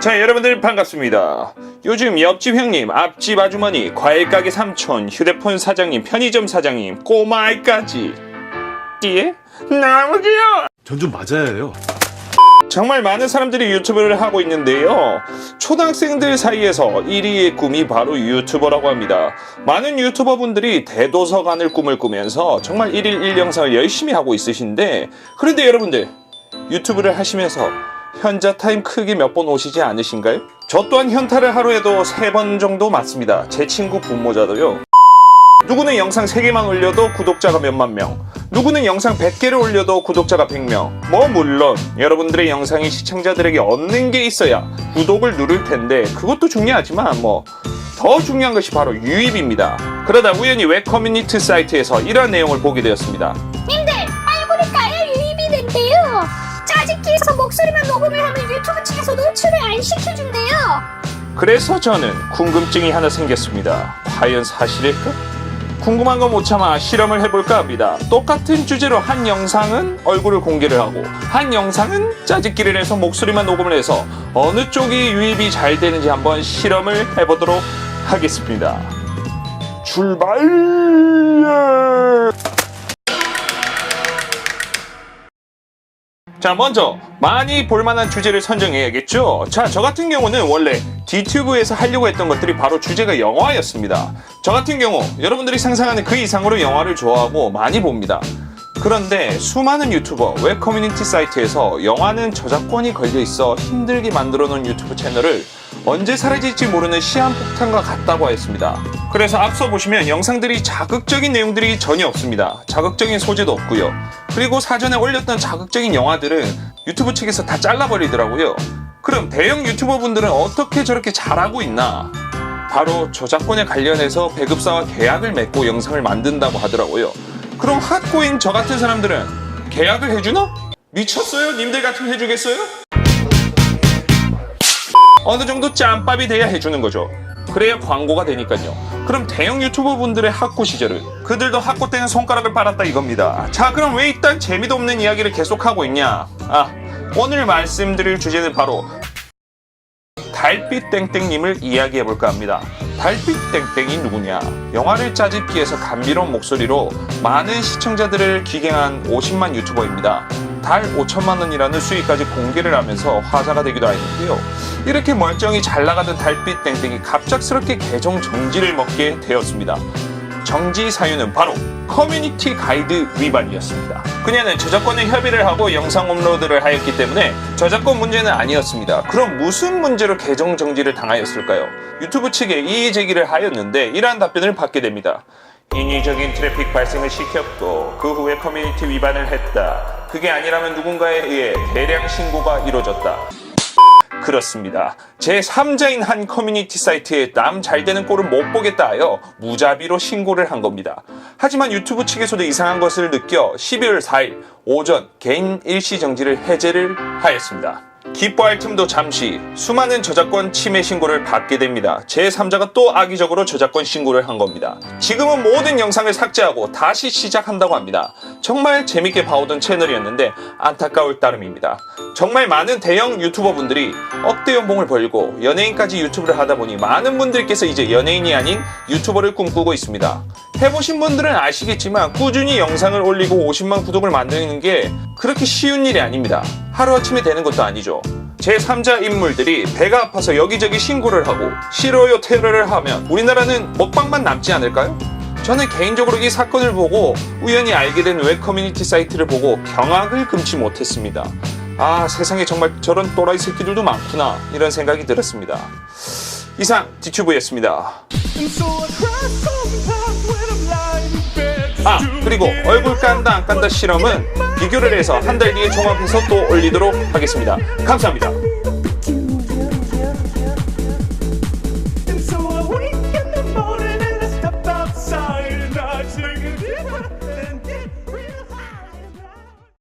자 여러분들 반갑습니다. 요즘 옆집 형님, 앞집 아주머니, 과일 가게 삼촌, 휴대폰 사장님, 편의점 사장님, 꼬마아이까지 띠에 너무 귀여워. 전 좀 맞아야 해요. 정말 많은 사람들이 유튜브를 하고 있는데요. 초등학생들 사이에서 1위의 꿈이 바로 유튜버라고 합니다. 많은 유튜버 분들이 대도서관을 꿈을 꾸면서 정말 1일 1영상을 열심히 하고 있으신데 그런데 여러분들 유튜브를 하시면서 현자 타임 크게 몇 번 오시지 않으신가요? 저 또한 현타를 하루에도 3번 정도 맞습니다. 제 친구 분모자도요. 누구는 영상 3개만 올려도 구독자가 몇만 명, 누구는 영상 100개를 올려도 구독자가 100명. 뭐 물론 여러분들의 영상이 시청자들에게 얻는 게 있어야 구독을 누를 텐데 그것도 중요하지만 뭐 더 중요한 것이 바로 유입입니다. 그러다 우연히 웹 커뮤니티 사이트에서 이러한 내용을 보게 되었습니다. 짜집기에서 목소리만 녹음을 하면 유튜브 측에서 노출을 안 시켜준대요 그래서 저는 궁금증이 하나 생겼습니다. 과연 사실일까? 궁금한 거 못 참아 실험을 해볼까 합니다. 똑같은 주제로 한 영상은 얼굴을 공개를 하고 한 영상은 짜집기를 해서 목소리만 녹음을 해서 어느 쪽이 유입이 잘 되는지 한번 실험을 해보도록 하겠습니다. 출발! 자, 먼저 많이 볼만한 주제를 선정해야겠죠. 자, 저 같은 경우는 원래 디튜브에서 하려고 했던 것들이 바로 주제가 영화였습니다. 저 같은 경우 여러분들이 상상하는 그 이상으로 영화를 좋아하고 많이 봅니다. 그런데 수많은 유튜버, 웹 커뮤니티 사이트에서 영화는 저작권이 걸려 있어 힘들게 만들어 놓은 유튜브 채널을 언제 사라질지 모르는 시한폭탄과 같다고 했습니다. 그래서 앞서 보시면 영상들이 자극적인 내용들이 전혀 없습니다. 자극적인 소재도 없고요. 그리고 사전에 올렸던 자극적인 영화들은 유튜브 측에서 다 잘라버리더라고요. 그럼 대형 유튜버 분들은 어떻게 저렇게 잘하고 있나? 바로 저작권에 관련해서 배급사와 계약을 맺고 영상을 만든다고 하더라고요. 그럼 핫고인 저 같은 사람들은 계약을 해주나? 미쳤어요? 님들 같으면 해주겠어요? 어느 정도 짬밥이 돼야 해주는 거죠. 그래야 광고가 되니까요. 그럼 대형 유튜버 분들의 학고 시절은 그들도 학고 때는 손가락을 빨았다 이겁니다. 자, 그럼 왜 이딴 재미도 없는 이야기를 계속하고 있냐? 아, 오늘 말씀드릴 주제는 바로 달빛 땡땡님을 이야기해 볼까 합니다. 달빛 땡땡이 누구냐? 영화를 짜집기해서 감미로운 목소리로 많은 시청자들을 기갱한 50만 유튜버입니다. 달 5천만 원이라는 수익까지 공개를 하면서 화제가 되기도 했는데요. 이렇게 멀쩡히 잘 나가던 달빛 땡땡이 갑작스럽게 계정 정지를 먹게 되었습니다. 정지 사유는 바로 커뮤니티 가이드 위반이었습니다. 그녀는 저작권에 협의를 하고 영상 업로드를 하였기 때문에 저작권 문제는 아니었습니다. 그럼 무슨 문제로 계정 정지를 당하였을까요? 유튜브 측에 이의 제기를 하였는데 이러한 답변을 받게 됩니다. 인위적인 트래픽 발생을 시켰고 그 후에 커뮤니티 위반을 했다. 그게 아니라면 누군가에 의해 대량 신고가 이루어졌다. 그렇습니다. 제 3자인 한 커뮤니티 사이트에 남 잘 되는 꼴을 못 보겠다 하여 무자비로 신고를 한 겁니다. 하지만 유튜브 측에서도 이상한 것을 느껴 12월 4일 오전 개인 일시 정지를 해제를 하였습니다. 기뻐할 틈도 잠시 수많은 저작권 침해 신고를 받게 됩니다. 제3자가 또 악의적으로 저작권 신고를 한 겁니다. 지금은 모든 영상을 삭제하고 다시 시작한다고 합니다. 정말 재밌게 봐오던 채널이었는데 안타까울 따름입니다. 정말 많은 대형 유튜버 분들이 억대 연봉을 벌고 연예인까지 유튜브를 하다 보니 많은 분들께서 이제 연예인이 아닌 유튜버를 꿈꾸고 있습니다. 해보신 분들은 아시겠지만 꾸준히 영상을 올리고 50만 구독을 만드는 게 그렇게 쉬운 일이 아닙니다. 하루아침에 되는 것도 아니죠. 제3자 인물들이 배가 아파서 여기저기 신고를 하고 싫어요 테러를 하면 우리나라는 먹방만 남지 않을까요? 저는 개인적으로 이 사건을 보고 우연히 알게 된 웹 커뮤니티 사이트를 보고 경악을 금치 못했습니다. 아 세상에 정말 저런 또라이 새끼들도 많구나 이런 생각이 들었습니다. 이상 디튜브였습니다. 아 그리고 얼굴 깐다 안 깐다 실험은 비교를 해서 한 달 뒤에 종합해서 또 올리도록 하겠습니다. 감사합니다.